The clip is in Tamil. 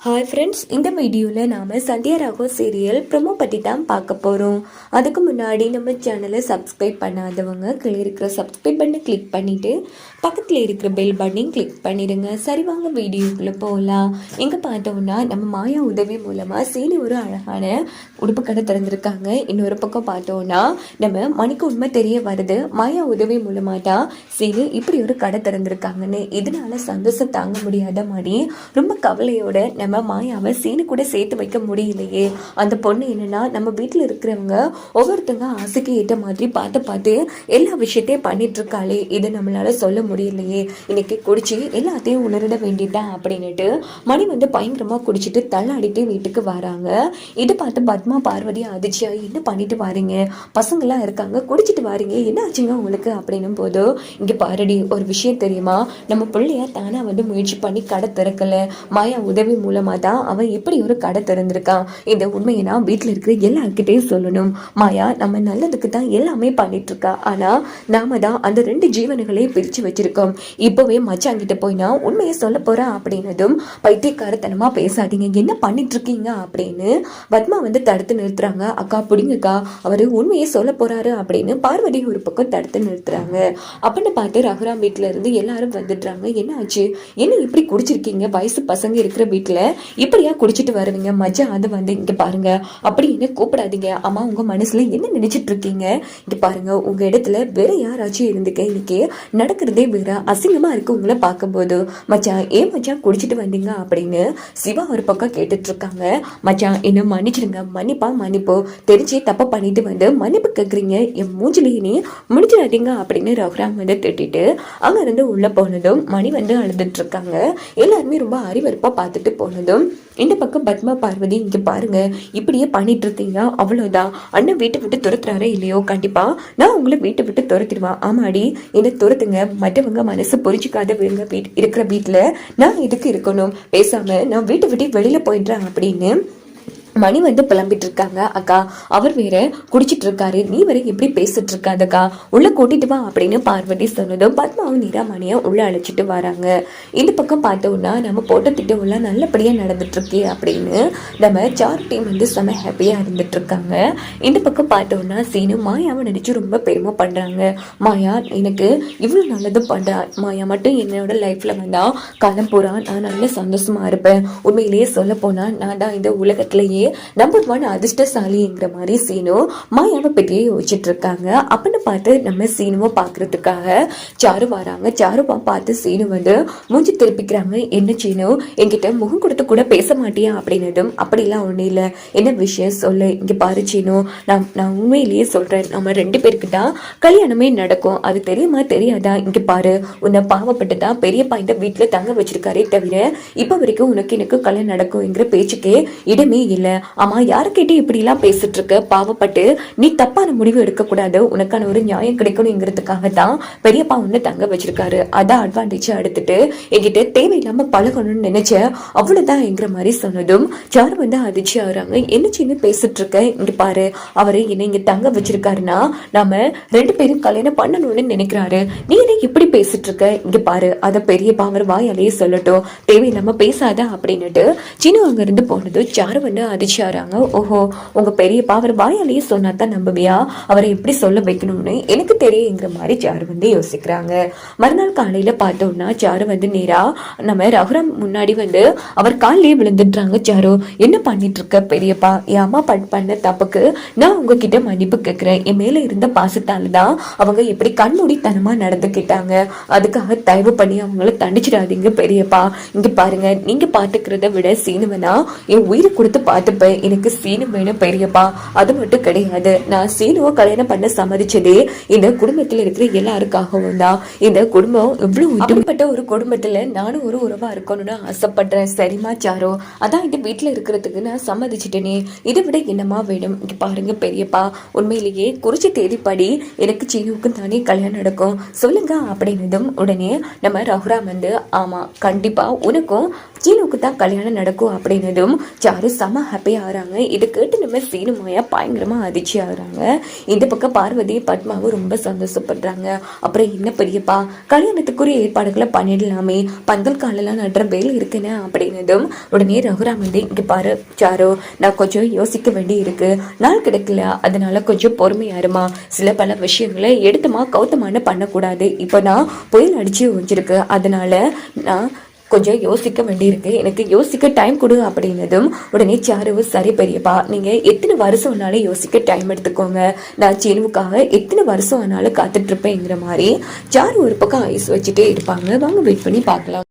ஹாய் ஃப்ரெண்ட்ஸ் இந்த வீடியோவில் நாம் சந்தியா ராகோ சீரியல் ப்ரொமோ பற்றி தான் பார்க்க போகிறோம் அதுக்கு முன்னாடி நம்ம சேனலை சப்ஸ்கிரைப் பண்ணாதவங்க கீழே இருக்கிற சப்ஸ்கிரைப் பண்ணி கிளிக் பண்ணிவிட்டு பக்கத்தில் இருக்கிற பெல் பட்டனையும் கிளிக் பண்ணிடுங்க சரி வாங்க வீடியோக்குள்ளே போகலாம் எங்கே பார்த்தோம்னா நம்ம மாயா உதவி மூலமாக சீனி ஒரு அழகான உடுப்பு கடை திறந்துருக்காங்க. இன்னொரு பக்கம் பார்த்தோம்னா நம்ம மணிக்கு உண்மை தெரிய வருது மாயா உதவி மூலமாக தான் சீனி இப்படி ஒரு கடை திறந்துருக்காங்கன்னு. இதனால சந்தோஷம் தாங்க முடியாத மாதிரி ரொம்ப கவலையோட நம்ம மாயாவை சீனு கூட சேர்த்து வைக்க முடியலையே. அந்த பொண்ணு என்னன்னா நம்ம வீட்டில் இருக்கிறவங்க ஒவ்வொருத்தங்க ஆசைக்கு ஏற்ற மாதிரி பார்த்து பார்த்து எல்லா விஷயத்தையும் பண்ணிட்டுருக்காளே இதை நம்மளால சொல்ல முடியலையே. இன்னைக்கு குடிச்சு எல்லாத்தையும் உணரிட வேண்டியதுதான் அப்படின்னுட்டு மணி வந்து பயங்கரமாக குடிச்சிட்டு தள்ளாடிட்டு வீட்டுக்கு வராங்க. இதை பார்த்து பத்மா பார்வதி அதிர்ச்சியா என்ன பண்ணிட்டு வாரீங்க? பசங்களாம் இருக்காங்க குடிச்சிட்டு வாரீங்க. என்ன ஆச்சுங்க உங்களுக்கு? அப்படின்னும் போது இங்கே பாருடி ஒரு விஷயம் தெரியுமா? நம்ம பிள்ளைய தானாக வந்து முயற்சி பண்ணி கடை திறக்கல. மாயா உதவி மூலம் தான் அவன் எப்படி ஒரு கடை திறந்திருக்கான் இந்த உண்மையை நான் வீட்டில் இருக்கிற எல்லாருக்கிட்டையும் சொல்லணும். மாயா நம்ம நல்லதுக்கு தான் எல்லாமே பண்ணிட்டு இருக்கா ஆனா நாம தான் அந்த ரெண்டு ஜீவனங்களே பிரிச்சு வச்சிருக்கோம். இப்போவே மச்சாங்கிட்ட போய் நான் உண்மையை சொல்ல போறேன் அப்படின்னதும் பைத்தியக்காரத்தனமா பேசாதீங்க. என்ன பண்ணிட்டு இருக்கீங்க அப்படின்னு பத்மா வந்து தடுத்து நிறுத்துறாங்க. அக்கா பிடிங்கக்கா அவரு உண்மையை சொல்ல போறாரு அப்படின்னு பார்வதி ஒரு பக்கம் தடுத்து நிறுத்துறாங்க. அப்படின்னு பார்த்து ரகுராம் வீட்டுல இருந்து எல்லாரும் வந்துடுறாங்க. என்ன ஆச்சு என்ன இப்படி குடிச்சிருக்கீங்க? வயசு பசங்க இருக்கிற வீட்டுல இப்படியா குடிச்சிட்டு வருவீங்க? மஜா அது வந்து இங்கே பாருங்க அப்படி என்ன கூப்பிடாதீங்க. அம்மா உங்க மனசுல என்ன நினைச்சிட்டு இருக்கீங்க? இங்கே பாருங்க உங்க இடத்துல வேற யாராச்சும் இருந்துக்க இன்னைக்கு நடக்கிறதே வேற அசிங்கமா இருக்கு உங்களை பார்க்கும்போது. மச்சான் ஏன் மச்சான் குடிச்சிட்டு வந்தீங்க அப்படின்னு சிவா ஒரு பக்கம் கேட்டுட்டு இருக்காங்க மச்சான் என்ன மன்னிச்சிடுங்க மன்னிப்பா மன்னிப்போ. தெரிஞ்சு தப்பை பண்ணிட்டு வந்து மன்னிப்பு கேட்குறீங்க என் மூஞ்சிலேயே நீ முடிச்சிடாதீங்க அப்படின்னு ரகுராம் வந்து திட்டிட்டு அங்க இருந்து உள்ள போனதும் மணி வந்து அழுதுட்டு இருக்காங்க எல்லாருமே ரொம்ப அறிவறுப்பா பார்த்துட்டு போனதும் இந்த பக்கம் பத்மா பார்வதி இங்கே பாருங்கள் இப்படியே பண்ணிட்டு அவ்வளோதான் அண்ணன் வீட்டை விட்டு துரத்துறாரே இல்லையோ? கண்டிப்பாக நான் உங்களை வீட்டை விட்டு துரத்திடுவேன். ஆமாடி என்னை துரத்துங்க. மற்றவங்க மனசு புரிஞ்சிக்காத விழுங்க வீட் இருக்கிற வீட்டில் நான் இதுக்கு இருக்கணும்? பேசாமல் நான் வீட்டை விட்டு வெளியில் போயிடுறேன் அப்படின்னு மணி வந்து புலம்பிட்டு இருக்காங்க அக்கா. அவர் வேற குடிச்சிட்டு இருக்காரு நீ வேற எப்படி பேசிட்டு இருக்காதக்கா உள்ள கூட்டிட்டு வா அப்படின்னு பார்வதி சொன்னதும் பத்மாவும் நீராமணிய உள்ள அழைச்சிட்டு வராங்க. இந்த பக்கம் பார்த்தோம்னா நம்ம போட்ட திட்டம் எல்லாம் நல்லபடியா நடந்துட்டு இருக்கே அப்படின்னு நம்ம சார் டீம் வந்து செம ஹாப்பியா இருந்துட்டு இருக்காங்க இந்த பக்கம் பார்த்தோம்னா சீனு மாயாவை நினைச்சு ரொம்ப பெருமை பண்றாங்க. மாயா எனக்கு இவ்வளவு நல்லது பண்றா. மாயா மட்டும் என்னோட லைஃப்ல வந்தா காலம் பூரா நான் நல்ல சந்தோஷமா இருப்பேன். உண்மையிலேயே சொல்ல போனா நான் தான் இந்த உலகத்திலேயே நம்பர் ஒன் அதிர்ஷ்டசாலிங்கிற மாதிரி சீனு மாயான பெட்டியை யோசிச்சுட்டு இருக்காங்க அப்படின்னு பார்த்து நம்ம சீனுவை பார்க்கறதுக்காக சாரு வராங்க. சாருவா பார்த்து சீனு வந்து மூஞ்சி திருப்பிக்கிறாங்க. என்ன சீனு என்கிட்ட முகம் கொடுத்து கூட பேச மாட்டியா? அப்படின்னதும் அப்படிலாம் ஒன்றும் இல்லை. என்ன விஷயம்? சொல்லு. இங்கே பாரு சீனு. நான் நான் உண்மையிலேயே சொல்கிறேன் நம்ம ரெண்டு பேருக்கு தான் கல்யாணமே நடக்கும். அது தெரியுமா தெரியாதா? இங்கே பாரு. உன்னை பாவப்பட்டு தான் பெரியப்பா இந்த வீட்டில் தங்க வச்சிருக்காரே தவிர இப்போ வரைக்கும் உனக்கு எனக்கு கல்யாணம் நடக்கும்ங்கிற பேச்சுக்கே இடமே இல்லை. ஆமா யாருக்கிட்டே இப்படிலாம் பேசிட்டு இருக்க பாவப்பட்டு. நீ தப்பான முடிவு எடுக்கக்கூடாது. உனக்கான ஒரு நியாயம் கிடைக்கணுங்கிறதுக்காக தான் பெரியப்பா உன்னை தங்க வச்சிருக்காரு. அதான் அட்வான்டேஜ் எடுத்துட்டு என்கிட்ட தேவையில்லாம பழகணும்னு நினைச்ச அவ்வளவுதான் என்கிற மாதிரி சொன்னதும் சார் வந்து அதிர்ச்சி ஆகுறாங்க? என்ன சின்ன பேசிட்டு இருக்க இங்க பாரு. அவரு என்னை இங்க தங்க வச்சிருக்காருன்னா நாம ரெண்டு பேரும் கல்யாணம் பண்ணணும்னு நினைக்கிறாரு. நீ என்ன இப்படி பேசிட்டு இருக்க இங்க பாரு. அத பெரியப்பா அவர் வாயாலேயே சொல்லட்டும். தேவையில்லாம பேசாத அப்படின்னுட்டு சின்ன அங்க இருந்து போனது சாரு வந்து மதிச்சாராங்க ஓஹோ உங்க பெரியப்பா அவர் வாயாலேயே சொன்னா தான் நம்புவியா? அவரை எப்படி சொல்ல வைக்கணும்னு எனக்கு தெரியுங்கிற மாதிரி சாரு வந்து யோசிக்கிறாங்க. மறுநாள் காலையில் பார்த்தோம்னா சாரு வந்து நேரா நம்ம ரகுராம் முன்னாடி வந்து அவர் காலிலே விழுந்துடுறாங்க சாரு என்ன பண்ணிட்டு இருக்க பெரியப்பா? என் அம்மா பண்ண தப்புக்கு நான் உங்ககிட்ட மன்னிப்பு கேட்குறேன் என் மேலே இருந்த பாசத்தால தான் அவங்க எப்படி கண்மூடித்தனமாக நடந்துக்கிட்டாங்க அதுக்காக தயவு பண்ணி அவங்கள தண்டிச்சிடாதீங்க பெரியப்பா. இங்கே பாருங்க நீங்கள் பார்த்துக்கிறத விட சீனுவனா என் உயிரை கொடுத்து பார்த்து பார்த்துப்பேன் எனக்கு சீனு வேணும் பெரியப்பா. அது மட்டும் கிடையாது. நான் சீனுவை கல்யாணம் பண்ண சம்மதிச்சதே இந்த குடும்பத்துல இருக்கிற எல்லாருக்காகவும் தான். இந்த குடும்பம் இவ்வளவு அப்படிப்பட்ட ஒரு குடும்பத்துல நானும் ஒரு உறவா இருக்கணும்னு ஆசைப்படுறேன். சரிமா சாரோ. அதான் இந்த வீட்டுல இருக்கிறதுக்கு நான் சம்மதிச்சிட்டேனே. இதை விட என்னமா வேணும்? இங்க பாருங்க பெரியப்பா. உண்மையிலேயே குறிச்ச தேதிப்படி எனக்கு சீனுவுக்கும் தானே கல்யாணம் நடக்கும். சொல்லுங்க அப்படின்னதும் உடனே நம்ம ரகுராம் வந்து ஆமா கண்டிப்பா உனக்கும் சீனுக்கு தான் கல்யாணம் நடக்கும் அப்படின்னதும் சாரு செம ஹாப்பி ஆகிறாங்க. இதை கேட்டு நம்ம சீனு மாயா பயங்கரமாக அதிர்ச்சி ஆகிறாங்க. இந்த பக்கம் பார்வதி பத்மாவும் ரொம்ப சந்தோஷப்படுறாங்க. அப்புறம் என்ன பெரியப்பா கல்யாணத்துக்குரிய ஏற்பாடுகளை பண்ணிடலாமே. பந்தல் காலெல்லாம் நடுற வேலை இருக்குன்னு அப்படின்னதும் உடனே ரகுராம் வந்து இங்கே பாரு சாரு நான் கொஞ்சம் யோசிக்க வேண்டி இருக்கு நாள் கிடைக்கல அதனால கொஞ்சம் பொறுமையா இருமா சில பல விஷயங்களை எடுத்துமா கௌத்தமான பண்ணக்கூடாது. இப்போ நான் புயல் அடிச்சு வச்சிருக்கு. அதனால நான் கொஞ்சம் யோசிக்க வேண்டியிருக்கு. எனக்கு யோசிக்க டைம் கொடு அப்படின்னதும் உடனே சாருவு சரி பெரியப்பா நீங்கள் எத்தனை வருஷம் வேணாலும் யோசிக்க டைம் எடுத்துக்கோங்க. நான் சீனுவுக்காக எத்தனை வருஷம் வேணாலும் காத்துட்ருப்பேங்கிற மாதிரி. சாரு ஒரு பக்கம் ஐஸ் வச்சுட்டே இருப்பாங்க. வாங்க வெயிட் பண்ணி பார்க்கலாம்.